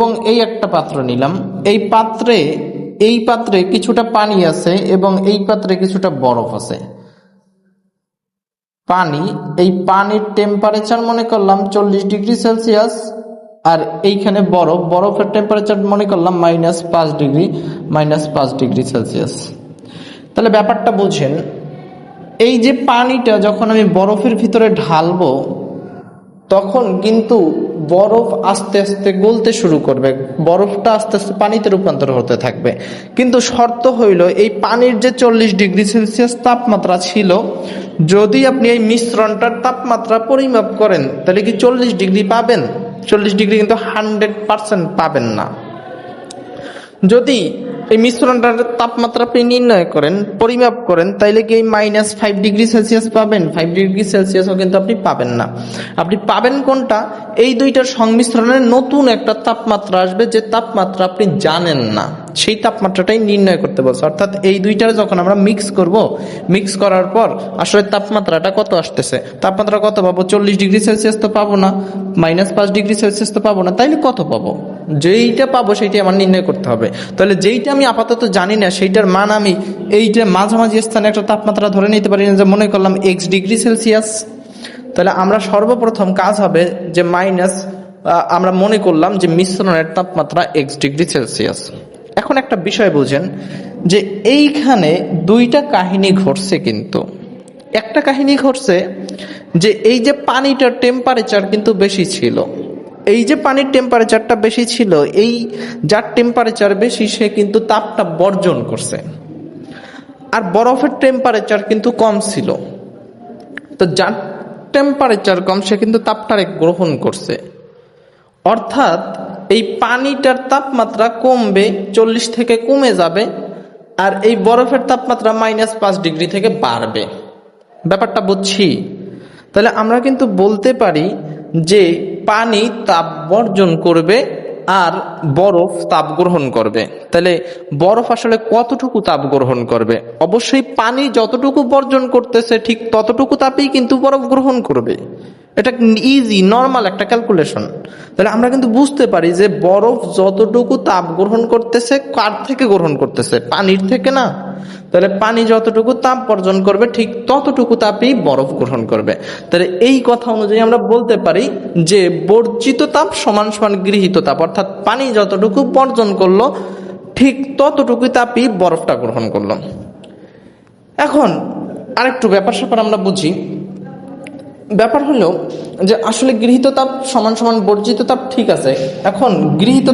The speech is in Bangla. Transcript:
এবং এই একটা পাত্র নিলাম। এই পাত্রে এই পাত্রে কিছুটা পানি আছে এবং এই পাত্রে কিছুটা বরফ আছে। পানি, এই পানির টেম্পারেচার মনে করলাম চল্লিশ ডিগ্রি সেলসিয়াস, আর এইখানে বরফ, বরফের টেম্পারেচার মনে করলাম মাইনাস পাঁচ ডিগ্রি মাইনাস পাঁচ ডিগ্রি সেলসিয়াস। তাহলে ব্যাপারটা বুঝেন, এই যে পানিটা যখন আমি বরফের ভিতরে ঢালবো, তখন কিন্তু বরফ আস্তে আস্তে গলতে শুরু করবে। বরফটা আস্তে আস্তে পানিতে রূপান্তর হতে থাকবে। কিন্তু শর্ত হইল, এই পানির যে চল্লিশ ডিগ্রি সেলসিয়াস তাপমাত্রা ছিল, যদি আপনি এই মিশ্রণটার তাপমাত্রা পরিমাপ করেন, তাহলে কি চল্লিশ ডিগ্রি পাবেন? চল্লিশ ডিগ্রি কিন্তু হান্ড্রেড পার্সেন্ট পাবেন না। যদি এই মিশ্রণটার তাপমাত্রা আপনি নির্ণয় করেন, পরিমাপ করেন, তাইলে কি মাইনাস ফাইভ ডিগ্রি সেলসিয়াস পাবেন? ফাইভ ডিগ্রি সেলসিয়াসও কিন্তু আপনি পাবেন না। আপনি পাবেন কোনটা? এই দুইটার সংমিশ্রণে নতুন একটা তাপমাত্রা আসবে যে তাপমাত্রা আপনি জানেন না। সেই তাপমাত্রাটাই নির্ণয় করতে বলছে। অর্থাৎ এই দুইটার যখন আমরা মিক্স করব মিক্স করার পর আসলে তাপমাত্রাটা কত আসতেছে? তাপমাত্রা কত পাবো? চল্লিশ ডিগ্রি সেলসিয়াস তো পাবো না। মাইনাস পাঁচ ডিগ্রি সেলসিয়াস তো পাবো না। তাইলে কত পাবো? যেইটা পাবো সেইটাই আমার নির্ণয় করতে হবে। তাহলে যেইটা আমি আপাতত জানি না, সেইটার মান আমি এইটা মাঝামাঝি স্থানে একটা তাপমাত্রা ধরে নিতে পারি যে মনে করলাম এক্স ডিগ্রি সেলসিয়াস, তাহলে আমরা সর্বপ্রথম কাজ হবে যে মাইনাস আমরা মনে করলাম যে মিশ্রণের তাপমাত্রা এক্স ডিগ্রি সেলসিয়াস। এখন একটা বিষয় বুঝেন, যে এইখানে দুইটা কাহিনী ঘটছে কিন্তু। একটা কাহিনী ঘটছে যে এই যে পানিটার টেম্পারেচার কিন্তু বেশি ছিল এই যে পানির টেম্পারেচারটা বেশি ছিল, এই যার টেম্পারেচার বেশি, সে কিন্তু তাপটা বর্জন করছে। আর বরফের টেম্পারেচার কিন্তু কম ছিল। তো যার টেম্পারেচার কম, সে কিন্তু তাপটারে গ্রহণ করছে। অর্থাৎ এই পানিটার তাপমাত্রা কমবে, চল্লিশ থেকে কমে যাবে, আর এই বরফের তাপমাত্রা মাইনাস পাঁচ ডিগ্রি থেকে বাড়বে। ব্যাপারটা বুঝছি? তাহলে আমরা কিন্তু বলতে পারি যে পানি তাপ বর্জন করবে আর বরফ তাপ গ্রহণ করবে। তাহলে বরফ আসলে কতটুকু তাপ গ্রহণ করবে? অবশ্যই পানি যতটুকু বর্জন করতেছে ঠিক ততটুকু তাপেই কিন্তু বরফ গ্রহণ করবে। এটা ইজি নর্মাল একটা ক্যালকুলেশন তাহলে আমরা কিন্তু বুঝতে পারি যে বরফ যতটুকু তাপ গ্রহণ করতেছে, কার থেকে গ্রহণ করতেছে? পানির থেকে না? তাহলে পানি যতটুকু তাপ বর্জন করবে, ঠিক ততটুকু তাপই বরফ গ্রহণ করবে। তাহলে এই কথা অনুযায়ী আমরা বলতে পারি যে বর্জিত তাপ সমান সমান গৃহীত তাপ, অর্থাৎ পানি যতটুকু বর্জন করল, ঠিক ততটুকু তাপই বরফটা গ্রহণ করল। এখন আরেকটু ব্যাপার স্যাপার আমরা বুঝি। ব্যাপার হলো যে আসলে গৃহীত তাপ সমান সমান বর্জিত তাপ ঠিক আছে। এখন গৃহীত